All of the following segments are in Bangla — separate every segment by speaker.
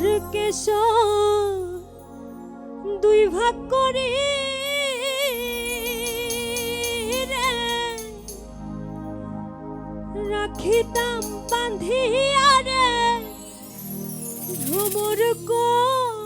Speaker 1: আর কেশ দুই ভাগ করে রাখিতাম বাঁধিয়া রে ভ্রমর কর।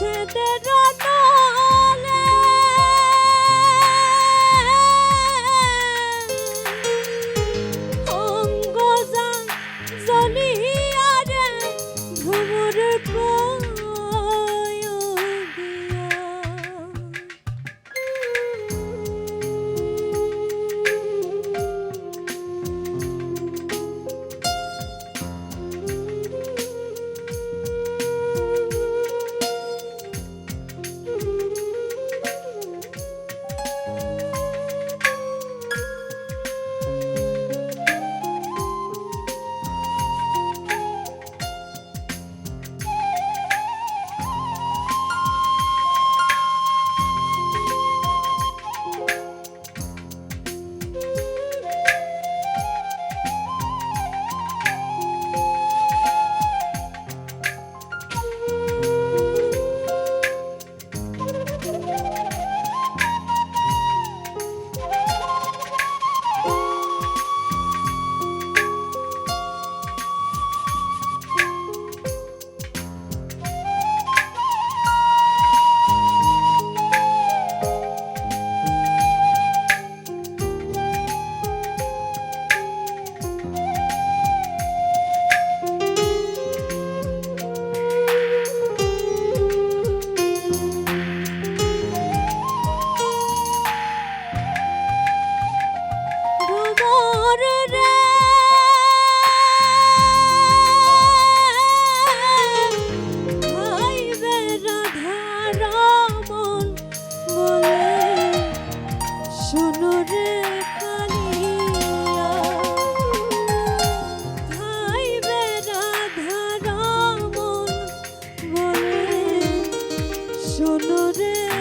Speaker 1: ছেদের নলে শোনো